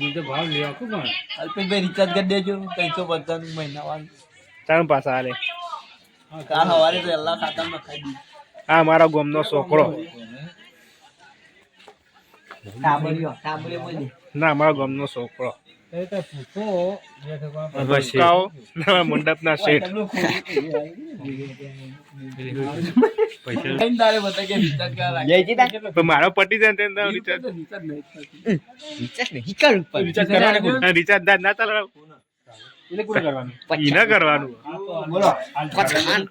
બીજો ભાવ લઈ આપો પણ. અલ્પેશભાઈ રિચાર્જ કરી દેજો ત્રણસો પચાસ મહિના ત્રણ પાછા હાલે. કાલ સવારે તો એલા ખાતામાં ખાઈ દીધું આ મારા ગામનો છોકરો. ટાબરિયો ટાબરિયો બોલી. ના મારા ગમનો છોકરો. ભૂસકાઓ ના શેઠ. મારો પટી જાય રિચાર્જ. રિચાર્જ નહીં થતું. રિચાર્જ નહીં કરું પણ રિચાર્જ કરવાનું. રિચાર્જ ના ચાલે એટલે કરવાનું? બોલો. ખાન ખાન.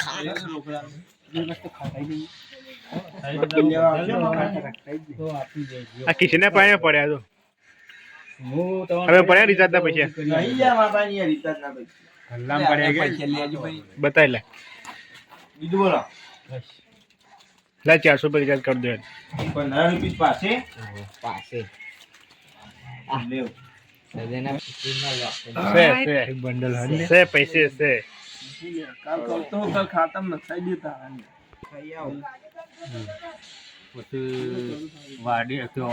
આ કિશને પાણી પડ્યા તો. હવે પડ્યા રિચાર્જ ના પૈસા. બતાવી લે. બીજું બોલો. લે ચારસો રૂપિયા રિચાર્જ કરી દે. પંદર રૂપિયા પાસે? પાસે. લેવ. સજેના છે છે બંડલ પૈસે છે કાલ કરતો કાલ ખાતામાં નખાઈ દેતા ખાઈ આવો. પછી વાડી તો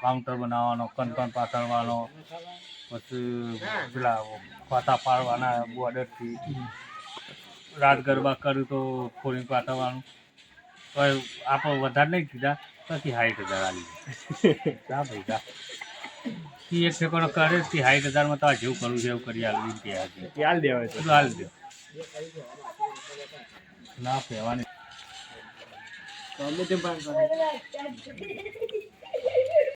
કાઉન્ટર બનાવવાનો કંટન પાથરવાનો પછી પેલા પાતા પાડવાના બોર્ડરથી રાત ગરબા કર્યું તો ફોરિંગ પાતાવાનું તો આપણે વધારે નહીં કીધા પછી સાઠ હજાર આવી કા ભાઈ કા ઈ એક ઠેકાણો કરે તે સાઠ હજારમાં તો આ જેવું કરવું છે એવું કરી આલવી ચાલ દેવાય તો. હાલ દો. ના કહેવાની. ગમે તે પણ કરે